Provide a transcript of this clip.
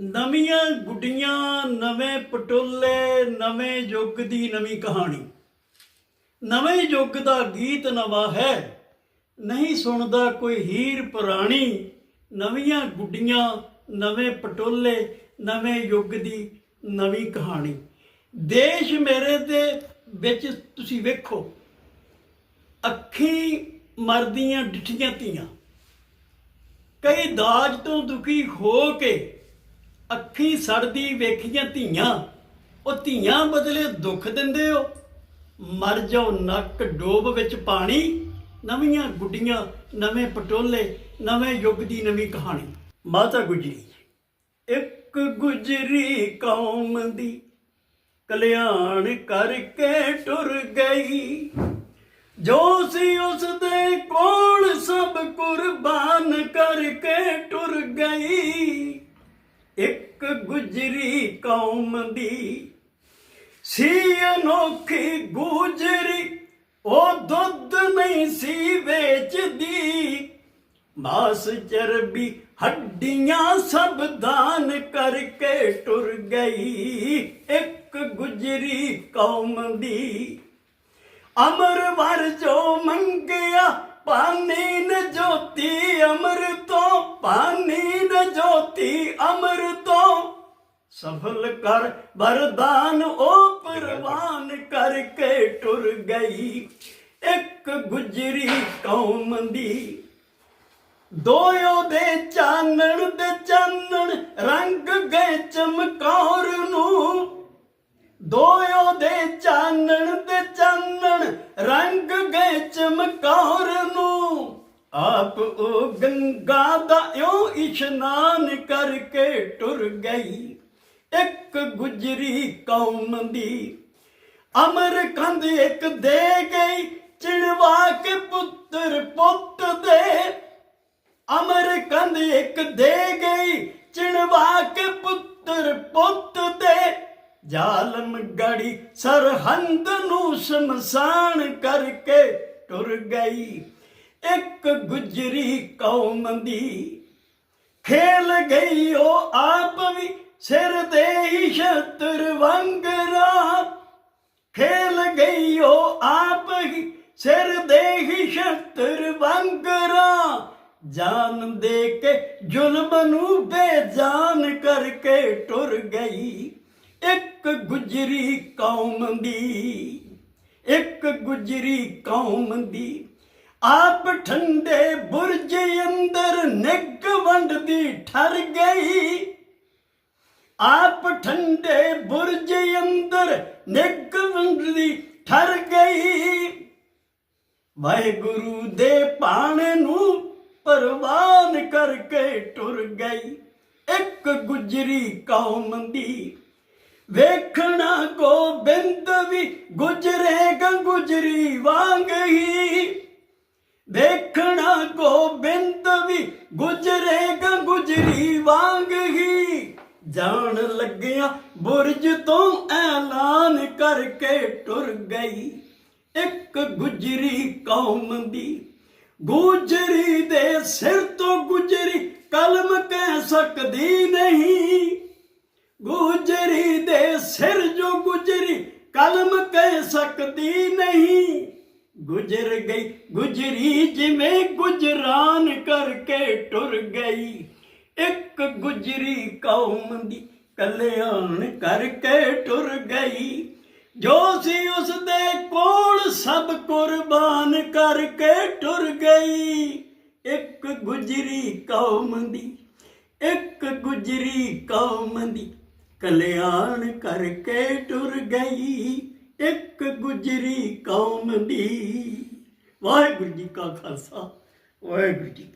ਨਵੀਆਂ ਗੁੱਡੀਆਂ, ਨਵੇਂ ਪਟੋਲੇ, ਨਵੇਂ ਯੁੱਗ ਦੀ ਨਵੀਂ ਕਹਾਣੀ। ਨਵੇਂ ਯੁੱਗ ਦਾ ਗੀਤ ਨਵਾਂ ਹੈ। ਨਹੀਂ ਸੁਣਦਾ ਕੋਈ ਹੀਰ ਪੁਰਾਣੀ। ਨਵੀਆਂ ਗੁੱਡੀਆਂ, ਨਵੇਂ ਪਟੋਲੇ, ਨਵੇਂ ਯੁੱਗ ਦੀ ਨਵੀਂ ਕਹਾਣੀ। ਦੇਸ਼ ਮੇਰੇ ਦੇ ਵਿੱਚ, ਤੁਸੀਂ ਵੇਖੋ, ਅੱਖੀ ਮਰਦੀਆਂ ਡਿੱਠੀਆਂ ਧੀਆਂ। ਕਈ ਦਾਜ ਤੋਂ ਦੁਖੀ ਹੋ ਕੇ ਅੱਖੀ ਸੜਦੀ ਵੇਖੀਆਂ ਧੀਆਂ, ਉਹ ਧੀਆਂ ਬਦਲੇ ਦੁੱਖ ਦਿੰਦੇ ਹੋ। ਮਰ ਜਾਓ ਨੱਕ ਡੋਬ ਵਿੱਚ ਪਾਣੀ, ਨਵੀਆਂ ਗੁੱਡੀਆਂ, ਨਵੇਂ ਪਟੋਲੇ, ਨਵੇਂ ਯੁੱਗ ਦੀ ਨਵੀਂ ਕਹਾਣੀ। ਮਾਤਾ ਗੁਜਰੀ ਇੱਕ ਗੁਜਰੀ ਕੌਮ ਦੀ ਕਲਿਆਣ ਕਰਕੇ ਟੁਰ ਗਈ। ਜੋ ਸੀ ਉਸ ਦੇ ਕੋਲ ਸਭ ਕੁਰਬਾਨ ਕਰਕੇ ਟੁਰ ਗਈ। ਇੱਕ ਗੁਜਰੀ ਕੌਮ ਦੀ। ਸੀ ਅਨੋਖੀ ਗੁਜਰੀ, ਉਹ ਦੁੱਧ ਨਹੀਂ ਸੀ ਵੇਚਦੀ। ਮਾਸ ਚਰਬੀ ਹੱਡੀਆਂ ਸਭ ਦਾਨ ਕਰਕੇ ਟੁਰ ਗਈ। ਇੱਕ ਗੁਜਰੀ ਕੌਮ ਦੀ। ਅਮਰ ਵਰ ਜੋ ਮੰਗਿਆ, ਪਾਣੀ ਨ ਜੋਤੀ ਅਮਰ ਪਾਣੀ ਨ ਜੋਤੀ ਅਮਰ ਤੋਂ ਸਫਲ ਕਰ ਵਰਦਾਨ ਉਹ ਪ੍ਰਵਾਨ ਕਰਕੇ ਟੁਰ ਗਈ। ਇੱਕ ਗੁਜਰੀ ਕੌਮ ਦੀ। ਦੋਇਓ ਦੇ ਚਾਨਣ ਦੇ ਚਾਨਣ ਰੰਗ ਗਏ ਚਮਕੌਰ ਨੂੰ। ਦੋਇਓ ਦੇ ਚਾਨਣ ਤੇ ਚਾਨਣ ਰੰਗ ਗਏ ਚਮਕੌਰ ਨੂੰ। ਆਪ ਉਹ ਗੰਗਾ ਦਾ ਇਉਂ ਇਸ਼ਨਾਨ ਕਰਕੇ ਟੁਰ ਗਈ। ਇੱਕ ਗੁਜਰੀ ਕੌਮ ਦੀ। ਅਮਰ ਕੰਧ ਇੱਕ ਦੇ ਗਈ ਚਿੜਵਾ ਕੇ ਪੁੱਤਰ ਪੁੱਤ ਦੇ। ਅਮਰ ਕੰਧ ਇੱਕ ਦੇ ਗਈ, ਚਿਣਵਾ ਕੇ ਪੁੱਤਰ ਪੁੱਤ ਦੇ। ਜ਼ਾਲਮ ਗੜੀ ਸਰਹੰਦ ਨੂੰ ਸ਼ਮਸ਼ਾਨ ਕਰਕੇ ਟੁਰ ਗਈ। ਇੱਕ ਗੁਜਰੀ ਕੌਮ ਦੀ। ਖੇਲ ਗਈ ਉਹ ਆਪ ਵੀ ਸਿਰ ਦੇ ਹੀ ਛਤਰ ਵੰਗਰਾ ਖੇਲ ਗਈ ਉਹ ਆਪ ਹੀ ਸਿਰ ਦੇ ਹੀ ਛਤਰ ਵੰਗਰਾ ਜਾਨ ਦੇ ਕੇ ਜ਼ੁਲਮ ਨੂੰ ਬੇਜਾਨ ਕਰਕੇ ਟੁਰ ਗਈ। ਇੱਕ ਗੁਜਰੀ ਕੌਮ ਦੀ, ਇੱਕ ਗੁਜਰੀ ਕੌਮ ਦੀ। ਆਪ ਠੰਡੇ ਬੁਰਜ ਅੰਦਰ ਨਿੱਗ ਵੰਡਦੀ ਠਰ ਗਈ। ਆਪ ਠੰਡੇ ਬੁਰਜ ਅੰਦਰ ਨਿੱਗ ਵੰਡਦੀ ਠਰ ਗਈ। ਵਾਹਿਗੁਰੂ ਦੇ ਪਾਣੇ ਨੂੰ ਪਰਵਾਨ ਕਰਕੇ ਟੁਰ ਗਈ। ਇੱਕ ਗੁਜਰੀ ਕੌਮ ਦੀ। ਵੇਖਣਾ ਗੋਬਿੰਦ ਵੀ ਗੁਜਰੇਗਾ ਗੁਜਰੀ ਵਾਂਗ ਹੀ। ਦੇਖਣਾ ਗੋਬਿੰਦ ਵੀ ਗੁਜਰੇਗਾ ਗੁਜਰੀ ਵਾਂਗ ਹੀ। ਜਾਣ ਲੱਗਿਆ ਬੁਰਜ ਤੋਂ ਐਲਾਨ ਕਰਕੇ ਟੁਰ ਗਈ। ਇੱਕ ਗੁਜਰੀ ਕੌਮ ਦੀ। ਗੁਜਰੀ ਦੇ ਸਿਰ ਤੋਂ ਗੁਜਰੀ ਕਲਮ ਕਹਿ ਸਕਦੀ ਨਹੀਂ। ਗੁਜਰੀ ਦੇ ਸਿਰ ਜੋ ਗੁਜਰੀ ਕਲਮ ਕਹਿ ਸਕਦੀ ਗੁਜਰ ਗਈ, ਗੁਜਰੀ ਜਿਵੇਂ ਗੁਜਰਾਨ ਕਰਕੇ ਟੁਰ ਗਈ। ਇੱਕ ਗੁਜਰੀ ਕੌਮ ਦੀ ਕਲਿਆਣ ਕਰਕੇ ਟੁਰ ਗਈ। ਜੋ ਸੀ ਉਸ ਦੇ ਕੋਲ ਸਭ ਕੁਰਬਾਨ ਕਰਕੇ ਟੁਰ ਗਈ। ਇੱਕ ਗੁਜਰੀ ਕੌਮ ਦੀ, ਇੱਕ ਗੁਜਰੀ ਕੌਮ ਦੀ ਕਲਿਆਣ ਕਰਕੇ ਟੁਰ ਗਈ। ਇੱਕ ਗੁਜਰੀ ਕੌਮ ਦੀ। ਵਾਹਿਗੁਰੂ ਜੀ ਕਾ ਖਾਲਸਾ ਵਾਹਿਗੁਰੂ ਜੀ